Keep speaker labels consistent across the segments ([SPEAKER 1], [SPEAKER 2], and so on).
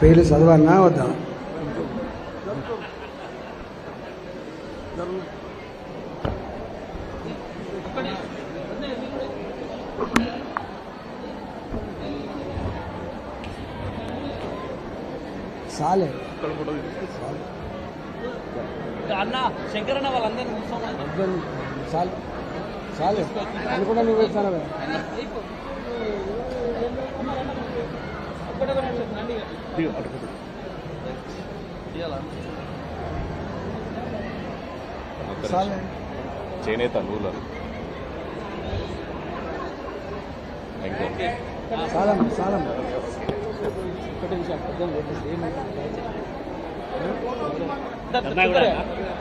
[SPEAKER 1] పేర్లు చదవన్నా వద్దా సాలే.
[SPEAKER 2] అన్న శంకరన్న వాళ్ళందరినీ కూర్చోమని
[SPEAKER 1] వద్దని చాలు చాలే అనుకుంటా నువ్వు? చాలే
[SPEAKER 3] చేనేత నూలు ఇంకో
[SPEAKER 1] చాలమ్మ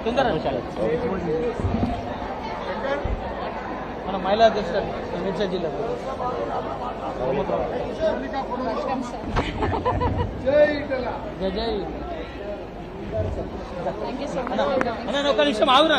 [SPEAKER 2] తొందర మన మహిళా అధ్యక్షుడు నిర్చ జిల్లా జై జై ఒక్క నిమిషం ఆగురా.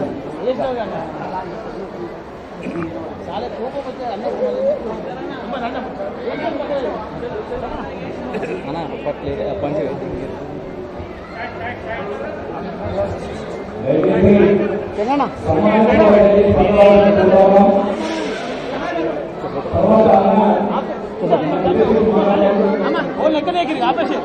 [SPEAKER 2] అన్న అప్పట్లేదు పంచి అమ్మ ఓ లెక్కనే ఎగిరి ఆపేసి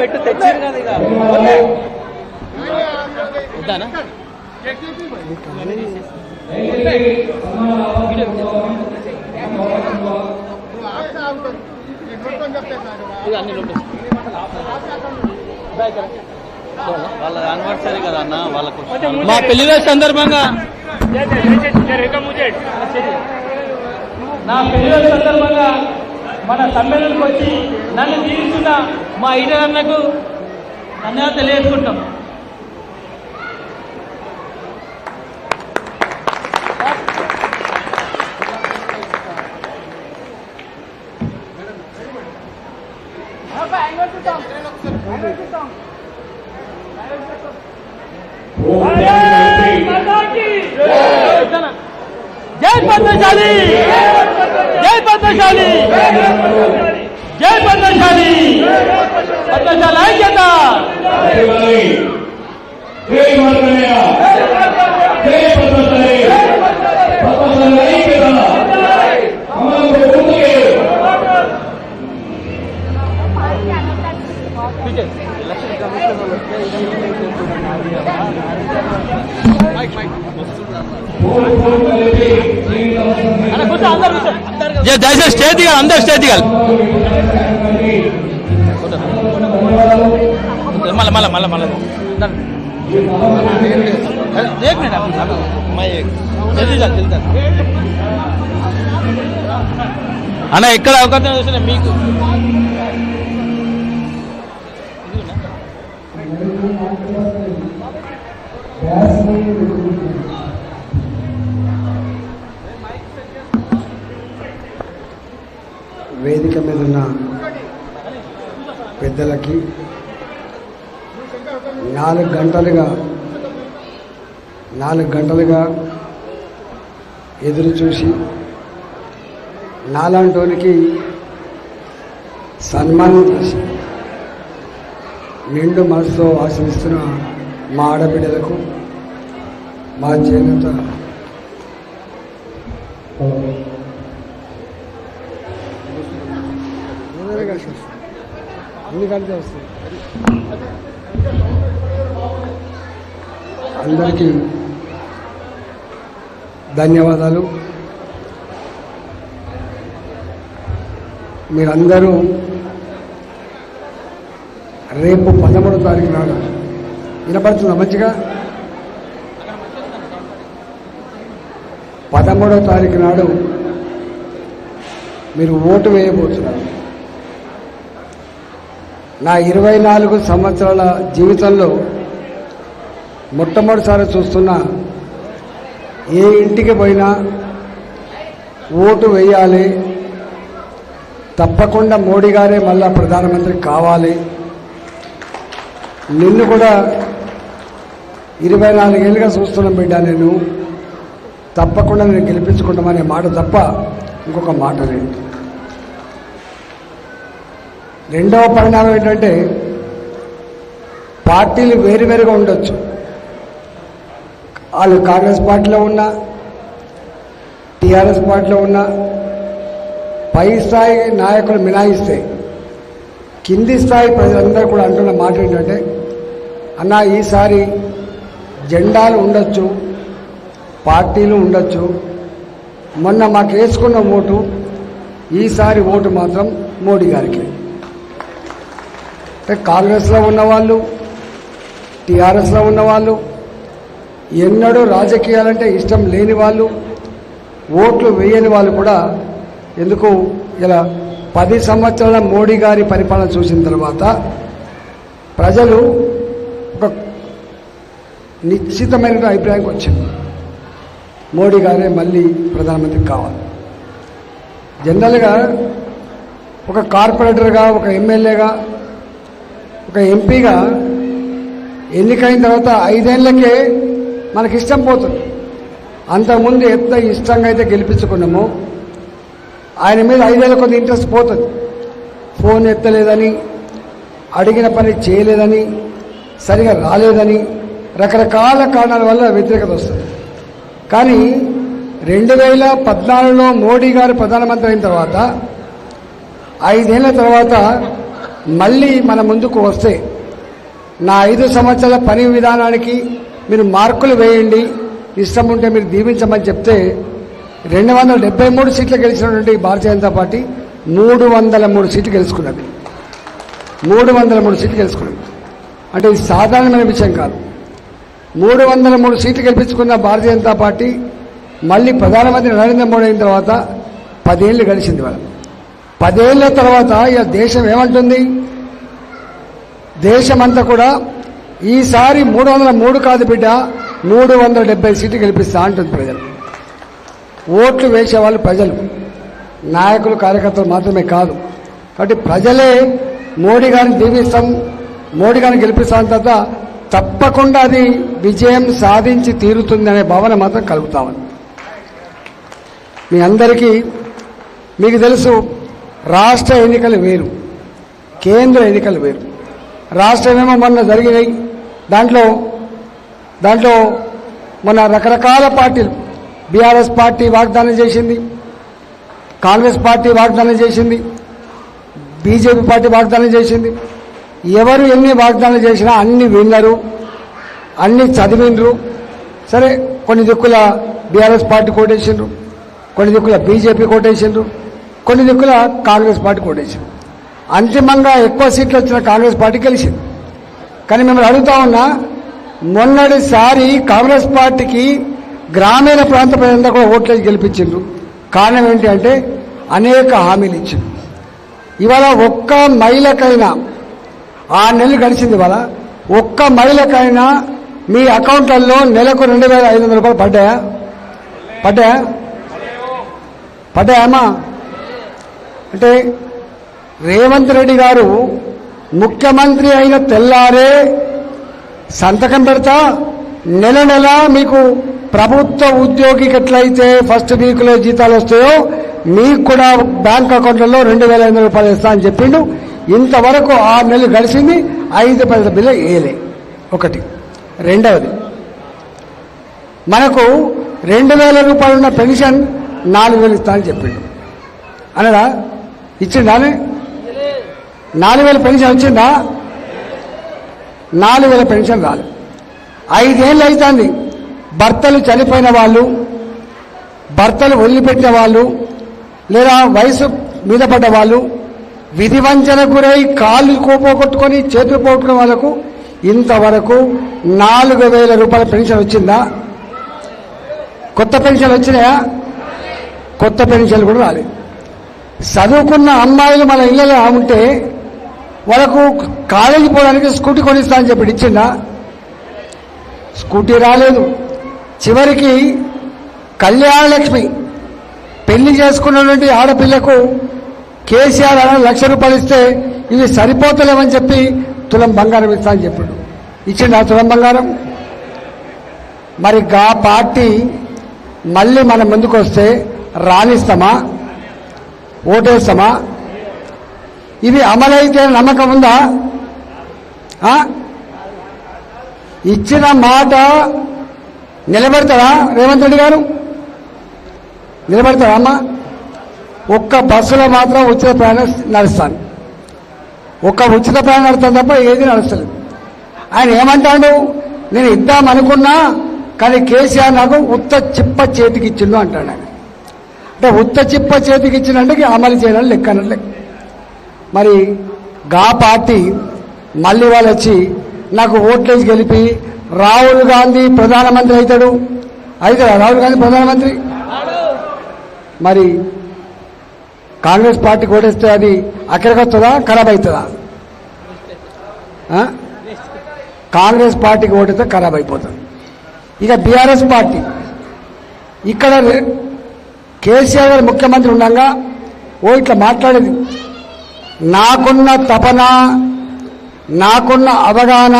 [SPEAKER 2] పెట్టు తెచ్చారు కదా ఇక వద్దానా వాళ్ళ యానివర్సరీ కదా అన్న వాళ్ళకు మా పెళ్ళి సందర్భంగా నా పెళ్ళి సందర్భంగా మన సమ్మేళనకు వచ్చి నన్ను దీవిస్తున్న మా ఈటర్ అన్నగా తెలియజేసుకుంటాం జై పద్మశాలి జై పద్మశాలి జై పద్మశాలి పద్మశాలి ఐక్యత
[SPEAKER 4] జై మార్గయ్య జై పద్మశ్రీ పద్మశ్రీ ఐక్యత అమలు ముందుకే
[SPEAKER 2] అన్న కూర్చో అందరు కూర్చో దయచేసి స్టేజ్ దిగాలి అందరు స్టేజ్ దిగాలి మళ్ళీ మళ్ళీ మళ్ళీ మళ్ళీ एक मिनट अभी अभी मैं एक जल्दी जा जल्दी जा అన్న ఎక్కడ అవకాశం చూసిన మీకు
[SPEAKER 1] పెద్దలకి నాలుగు గంటలుగా నాలుగు గంటలుగా ఎదురు చూసి నాలాంటోనికి సన్మానం చేసి నిండు మనసుతో ఆశ్రయిస్తున్న మా ఆడబిడ్డలకు మా చేనేత అన్ని కలిసి వస్తాయి. అందరికీ ధన్యవాదాలు. మీరందరూ రేపు పదమూడో తారీఖు నాడు వినపడుతుందా మంచిగా? పదమూడో తారీఖు నాడు మీరు ఓటు వేయబోతున్నారు. నా ఇరవై నాలుగు సంవత్సరాల జీవితంలో మొట్టమొదటిసారి చూస్తున్న ఏ ఇంటికి పోయినా ఓటు వేయాలి. తప్పకుండా మోడీ గారే మళ్ళా ప్రధానమంత్రి కావాలి. నిన్ను కూడా ఇరవై నాలుగేళ్ళుగా చూస్తున్న బిడ్డ నేను. తప్పకుండా నేను గెలిపించుకుంటామనే మాట తప్ప ఇంకొక మాట లేదు. రెండవ పరిణామం ఏంటంటే పార్టీలు వేరువేరుగా ఉండొచ్చు. వాళ్ళు కాంగ్రెస్ పార్టీలో ఉన్నా టీఆర్ఎస్ పార్టీలో ఉన్నా పై స్థాయి నాయకులు మినాయిస్తే కింది స్థాయి ప్రజలందరూ కూడా అంటున్న మాట ఏంటంటే అన్న ఈసారి జెండాలు ఉండొచ్చు పార్టీలు ఉండొచ్చు. మొన్న మాకు వేసుకున్న ఓటు ఈసారి ఓటు మాత్రం మోడీ గారికి. అంటే కాంగ్రెస్లో ఉన్నవాళ్ళు టీఆర్ఎస్లో ఉన్నవాళ్ళు ఎన్నడూ రాజకీయాలంటే ఇష్టం లేని వాళ్ళు ఓట్లు వేయని వాళ్ళు కూడా ఎందుకు ఇలా పది సంవత్సరాల మోడీ గారి పరిపాలన చూసిన తర్వాత ప్రజలు ఒక నిశ్చితమైన అభిప్రాయానికి వచ్చింది మోడీ గారే మళ్ళీ ప్రధానమంత్రి కావాలి. జనరల్గా ఒక కార్పొరేటర్గా ఒక ఎమ్మెల్యేగా ఒక ఎంపీగా ఎన్నికైన తర్వాత ఐదేళ్ళకే మనకి ఇష్టం పోతుంది. అంతకుముందు ఎంత ఇష్టంగా అయితే గెలిపించుకున్నామో ఆయన మీద ఐదేళ్ళ కొంత ఇంట్రెస్ట్ పోతుంది. ఫోన్ ఎత్తలేదని అడిగిన పని చేయలేదని సరిగా రాలేదని రకరకాల కారణాల వల్ల వ్యతిరేకత వస్తుంది. కానీ రెండు వేల పద్నాలుగులో మోడీ గారు ప్రధానమంత్రి అయిన తర్వాత ఐదేళ్ళ తర్వాత మళ్ళీ మన ముందుకు వస్తే నా ఐదు సంవత్సరాల పని విధానానికి మీరు మార్కులు వేయండి. ఇష్టం ఉంటే మీరు దీవించమని చెప్తే రెండు వందల డెబ్బై మూడు సీట్లు గెలిచినటువంటి భారతీయ జనతా పార్టీ మూడు వందల మూడు సీట్లు గెలుచుకున్నది. మూడు వందల మూడు సీట్లు గెలుచుకున్నది. అంటే ఇది సాధారణమైన విషయం కాదు. మూడు వందల మూడు సీట్లు గెలిపించుకున్న భారతీయ జనతా పార్టీ మళ్ళీ ప్రధానమంత్రి నరేంద్ర మోడీ అయిన తర్వాత పదేళ్ళు గడిచింది వాళ్ళ పదేళ్ళ తర్వాత ఇక దేశం ఏమంటుంది? దేశమంతా కూడా ఈసారి మూడు వందల మూడు కాదు బిడ్డ మూడు వందల డెబ్బై సీట్లు గెలిపిస్తా అంటుంది ప్రజలు. ఓట్లు వేసేవాళ్ళు ప్రజలు. నాయకులు కార్యకర్తలు మాత్రమే కాదు. కాబట్టి ప్రజలే మోడీ గారిని దీవిస్తాం మోడీ గారిని గెలిపిస్తాం తర్వాత తప్పకుండా అది విజయం సాధించి తీరుతుంది అనే భావన మాత్రం కలుగుతామని మీ అందరికీ మీకు తెలుసు రాష్ట్ర ఎన్నికలు వేరు కేంద్ర ఎన్నికలు వేరు. రాష్ట్రమేమో మొన్న జరిగినాయి. దాంట్లో దాంట్లో మన రకరకాల పార్టీలు బీఆర్ఎస్ పార్టీ వాగ్దానం చేసింది కాంగ్రెస్ పార్టీ వాగ్దానం చేసింది బీజేపీ పార్టీ వాగ్దానం చేసింది. ఎవరు ఎన్ని వాగ్దానం చేసినా అన్ని విన్నరు అన్ని చదివిండ్రు. సరే కొన్ని దిక్కుల బీఆర్ఎస్ పార్టీ కోటేసిండ్రు కొన్ని దిక్కుల బీజేపీ కోటేసిండ్రు. కొన్ని దిక్కుల కాంగ్రెస్ పార్టీ కోటేసిండ్రు అంతిమంగా ఎక్కువ సీట్లు వచ్చిన కాంగ్రెస్ పార్టీ గెలిచింది. కానీ మిమ్మల్ని అడుగుతా ఉన్నా మొన్నటిసారి కాంగ్రెస్ పార్టీకి గ్రామీణ ప్రాంత ప్రజలంతా కూడా ఓట్లేసి గెలిపించిండ్రు. కారణం ఏంటి అంటే అనేక హామీలు ఇచ్చింది ఇవాళ ఒక్క మహిళకైనా ఆరు నెలలు గడిచింది ఇవాళ ఒక్క మహిళకైనా మీ అకౌంట్లలో నెలకు రెండు వేల ఐదు వందల రూపాయలు పడ్డాయా? పడ్డాయా? పడ్డాయమ్మా అంటే రేవంత్ రెడ్డి గారు ముఖ్యమంత్రి అయిన తెల్లారే సంతకం పెడతా నెల నెల మీకు ప్రభుత్వ ఉద్యోగికి ఎట్లయితే ఫస్ట్ వీక్లో జీతాలు వస్తాయో మీకు కూడా బ్యాంక్ అకౌంట్లలో రెండు వేల ఐదు రూపాయలు ఇస్తా అని చెప్పిండు. ఇంతవరకు ఆరు నెలలు గడిచింది ఐదు పది బిల్లు వేయలే. ఒకటి. రెండవది మనకు రెండు వేల రూపాయలున్న పెన్షన్ నాలుగు వేలు ఇస్తా అని చెప్పిండు. అనడా ఇచ్చిండానే నాలుగు వేల పెన్షన్ వచ్చిందా? నాలుగు వేల పెన్షన్ రాదు ఐదేళ్ళు అవుతుంది భర్తలు చనిపోయిన వాళ్ళు భర్తలు వదిలిపెట్టిన వాళ్ళు లేదా వయసు మీద పడ్డ వాళ్ళు విధి వంచన గురై కాళ్ళు కోపోగొట్టుకొని చేతులు పోగొట్టుకున్న వాళ్ళకు ఇంతవరకు నాలుగు వేల రూపాయల పెన్షన్ వచ్చిందా? కొత్త పెన్షన్ వచ్చినాయా? కొత్త పెన్షన్ కూడా రాలేదు చదువుకున్న అమ్మాయిలు మన ఇళ్ళలో ఉంటే వాళ్ళకు కాలేజీ పోవడానికి స్కూటీ కొనిస్తా అని చెప్పి ఇచ్చిందా స్కూటీ రాలేదు. చివరికి కళ్యాణ లక్ష్మి పెళ్ళి చేసుకున్నటువంటి ఆడపిల్లకు కేసీఆర్ అన్న లక్ష రూపాయలు ఇస్తే ఇవి సరిపోతలేవని చెప్పి తులం బంగారం ఇస్తా అని చెప్పాడు. ఇచ్చిండు ఆ తులం బంగారం? మరి గా పార్టీ మళ్ళీ మన ముందుకు వస్తే రాణిస్తామా? ఓటేస్తామా? ఇది అమలైతే నమ్మకం ఉందా? ఇచ్చిన మాట నిలబెడతారా రేవంత్ రెడ్డి గారు? నిలబెడతారా అమ్మా? ఒక్క బస్సులో మాత్రం ఉచిత ప్రయాణం నడుస్తాను. ఒక్క ఉచిత ప్రయాణం నడుస్తాను తప్ప ఏది నడుస్తలేదు. ఆయన ఏమంటాడు? నేను ఇద్దాం అనుకున్నా కానీ కేసీఆర్ నాకు ఉత్త చిప్ప చేతికి ఇచ్చిండు అంటాడు ఆయన. అంటే ఉత్త చిప్ప చేతికి ఇచ్చినందుకు అమలు చేయడం లెక్క మరి గా పార్టీ మళ్ళీ వాళ్ళు వచ్చి నాకు ఓట్లేసి గెలిపి రాహుల్ గాంధీ ప్రధానమంత్రి అవుతాడు. అవుతాడా రాహుల్ గాంధీ ప్రధానమంత్రి? మరి కాంగ్రెస్ పార్టీకి ఓటేస్తే అది అక్కడికి వస్తుందా? ఖరాబ్ అవుతుందా? కాంగ్రెస్ పార్టీకి ఓటేస్తే ఖరాబ్ అయిపోతుంది. ఇక బీఆర్ఎస్ పార్టీ. ఇక్కడ కేసీఆర్ గారు ముఖ్యమంత్రి ఉండగా ఓ ఇట్లా మాట్లాడేది. నాకున్న తపన నాకున్న అవగాహన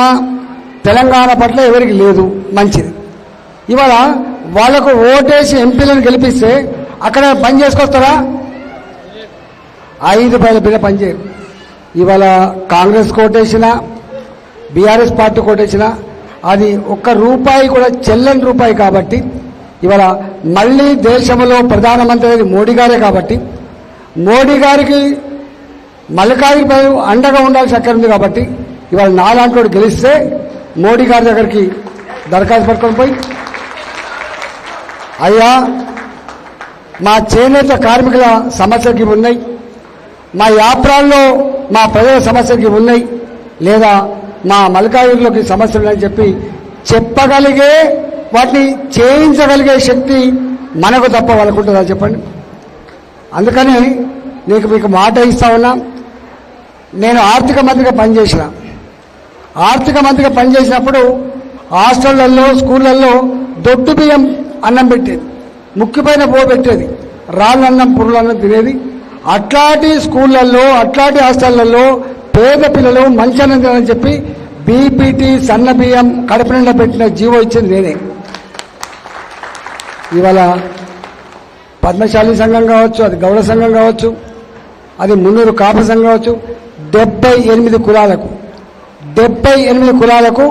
[SPEAKER 1] తెలంగాణ పట్ల ఎవరికి లేదు. మంచిది. ఇవాళ వాళ్ళకు ఓటేసి ఎంపీలను గెలిపిస్తే అక్కడ పని చేసుకొస్తారా? ఐదు పైల బిడ్డ పనిచేయరు ఇవాళ కాంగ్రెస్ కోటేసిన బీఆర్ఎస్ పార్టీ కోటేసిన అది ఒక్క రూపాయి కూడా చెల్లని రూపాయి కాబట్టి ఇవాళ మళ్ళీ దేశంలో ప్రధానమంత్రి మోడీ గారే కాబట్టి మోడీ గారికి మల్లికార్జున అండగా ఉండాల్సి అక్కడ ఉంది కాబట్టి ఇవాళ నాలాంటి గెలిస్తే మోడీ గారి దగ్గరికి దరఖాస్తు పట్టుకొని పోయి అయ్యా మా చేనేత కార్మికుల సమస్యకి ఉన్నాయి మా యాప్రాల్లో మా ప్రజల సమస్యకి ఉన్నాయి లేదా మా మల్కాయుల్లోకి సమస్యలు ఉన్నాయని చెప్పి చెప్పగలిగే వాటిని చేయించగలిగే శక్తి మనకు తప్ప వాళ్ళకు ఉంటుందా చెప్పండి? అందుకని నీకు మీకు మాట ఇస్తా ఉన్నా. నేను ఆర్థిక మంత్రిగా పనిచేసిన. ఆర్థిక మంత్రిగా పనిచేసినప్పుడు హాస్టళ్ళలో స్కూళ్ళల్లో దొడ్డు బియ్యం అన్నం పెట్టేది. ముక్కిపైన పో పెట్టేది. రాళ్ళన్నం పురులన్నం తినేది. అట్లాంటి స్కూళ్ళల్లో అట్లాంటి హాస్టళ్ళలో పేద పిల్లలు మంచి అన్నం తినని చెప్పి బీపీటీ సన్న బియ్యం కడప నిండా పెట్టిన జీవో ఇచ్చింది నేనే. ఇవాళ పద్మశాలి సంఘం కావచ్చు అది గౌడ సంఘం కావచ్చు అది మున్నూరు కాపు సంఘం కావచ్చు డెబ్బై ఎనిమిది కులాలకు డెబ్బై ఎనిమిది కులాలకు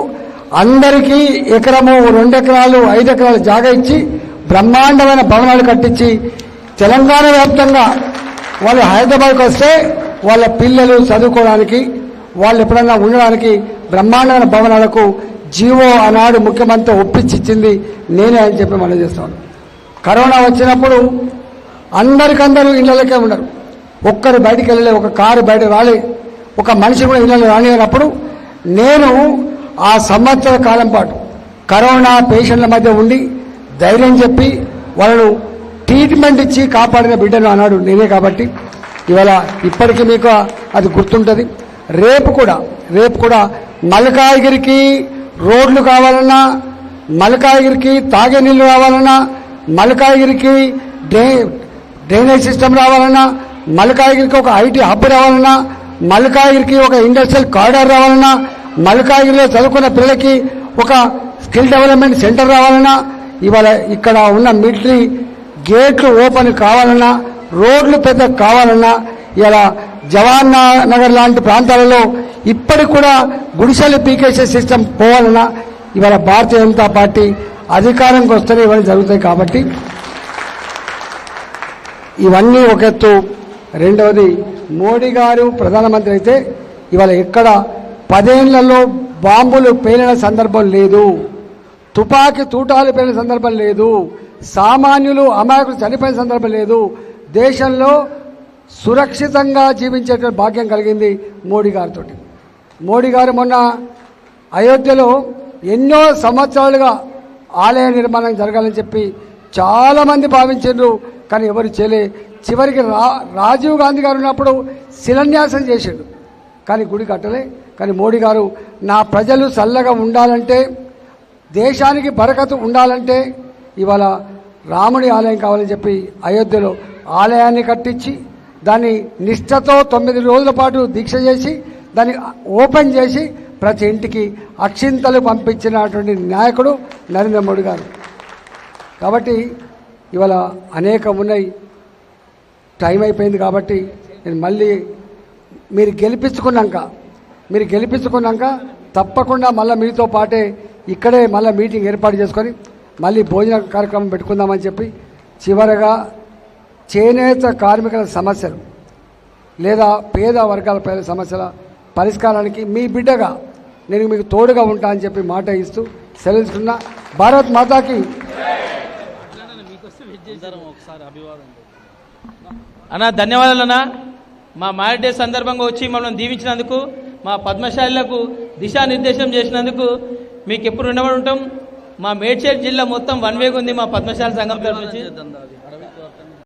[SPEAKER 1] అందరికీ ఎకరము రెండు ఎకరాలు ఐదు ఎకరాలు జాగా ఇచ్చి బ్రహ్మాండమైన భవనాలు కట్టించి తెలంగాణ వ్యాప్తంగా వాళ్ళు హైదరాబాద్కి వస్తే వాళ్ళ పిల్లలు చదువుకోవడానికి వాళ్ళు ఎప్పుడన్నా ఉండడానికి బ్రహ్మాండమైన భవనాలకు జీవో ఆనాడు ముఖ్యమంత్రి ఒప్పించి ఇచ్చింది నేనే అని చెప్పి మనం చేస్తాను కరోనా వచ్చినప్పుడు అందరికందరూ ఇళ్ళకే ఉన్నారు. ఒక్కరు బయటికి వెళ్ళలే ఒక కారు బయట రాలే ఒక మనిషి కూడా ఇళ్ళలో రానినప్పుడు నేను ఆ సంవత్సర కాలం పాటు కరోనా పేషెంట్ల మధ్య ఉండి ధైర్యం చెప్పి వాళ్ళు ట్రీట్మెంట్ ఇచ్చి కాపాడిన బిడ్డను అన్నాడు నేనే కాబట్టి. ఇవాళ ఇప్పటికీ మీకు అది గుర్తుంటుంది. రేపు కూడా రేపు కూడా మల్కాయగిరికి రోడ్లు కావాలన్నా మల్కాయగిరికి తాగే నీళ్ళు కావాలన్నా మల్కాగిరికి డ్రై డ్రైనేజ్ సిస్టమ్ రావాలన్నా మల్కాగిరికి ఒక ఐటీ హబ్ రావాలన్నా మల్కాగిరికి ఒక ఇండస్ట్రియల్ కారిడార్ రావాలన్నా మల్కాగిరిలో చదువుకున్న పిల్లలకి ఒక స్కిల్ డెవలప్మెంట్ సెంటర్ రావాలన్నా ఇవాళ ఇక్కడ ఉన్న మిలిటరీ గేట్లు ఓపెన్ కావాలన్నా రోడ్లు పెద్ద కావాలన్నా ఇలా జవాన్ నగర్ లాంటి ప్రాంతాలలో ఇప్పటికి కూడా గుడిసెలు పీకేసే సిస్టమ్ పోవాలన్నా ఇవాళ భారతీయ జనతా పార్టీ అధికారంకి వస్తేనే ఇవన్నీ జరుగుతాయి కాబట్టి ఇవన్నీ ఒక ఎత్తు. రెండవది మోడీ గారు ప్రధానమంత్రి అయితే ఇవాళ ఎక్కడ పదేళ్ళలో బాంబులు పేలిన సందర్భం లేదు. తుపాకీ తూటాలు పేలిన సందర్భం లేదు. సామాన్యులు అమాయకులు చనిపోయిన సందర్భం లేదు. దేశంలో సురక్షితంగా జీవించేటువంటి భాగ్యం కలిగింది మోడీ గారితో మోడీ గారు మొన్న అయోధ్యలో ఎన్నో సంవత్సరాలుగా ఆలయ నిర్మాణం జరగాలని చెప్పి చాలామంది భావించారు కానీ ఎవరు చేయలే. చివరికి రా రాజీవ్ గాంధీ గారు ఉన్నప్పుడు శిలాన్యాసం చేసిండు. కానీ గుడి కట్టలే. కానీ మోడీ గారు నా ప్రజలు చల్లగా ఉండాలంటే దేశానికి బరకతు ఉండాలంటే ఇవాళ రాముడి ఆలయం కావాలని చెప్పి అయోధ్యలో ఆలయాన్ని కట్టించి దాన్ని నిష్ఠతో తొమ్మిది రోజుల పాటు దీక్ష చేసి దాన్ని ఓపెన్ చేసి ప్రతి ఇంటికి అక్షింతలు పంపించినటువంటి నాయకుడు నరేంద్ర మోడీ గారు. కాబట్టి ఇవాళ అనేక ఉన్నాయి. టైం అయిపోయింది కాబట్టి నేను మళ్ళీ మీరు గెలిపించుకున్నాక మీరు గెలిపించుకున్నాక తప్పకుండా మళ్ళీ మీతో పాటే ఇక్కడే మళ్ళీ మీటింగ్ ఏర్పాటు చేసుకొని మళ్ళీ భోజన కార్యక్రమం పెట్టుకుందామని చెప్పి చివరగా చేనేత కార్మికుల సమస్యలు లేదా పేద వర్గాల పేద సమస్యల పరిష్కారానికి మీ బిడ్డగా నేను మీకు తోడుగా ఉంటా అని చెప్పి మాట ఇస్తూ సెలవుస్తున్నా భారత్ మాతాకి
[SPEAKER 2] అన్న ధన్యవాదాలన్నా. మా మ్యారేజ్ డే సందర్భంగా వచ్చి మమ్మల్ని దీవించినందుకు మా పద్మశాలులకు దిశానిర్దేశం చేసినందుకు మీకు ఎప్పుడు రుణపడి ఉంటాం. మా మేడ్చల్ జిల్లా మొత్తం వన్ వేగా ఉంది మా పద్మశాల సంఘం తరఫు నుంచి.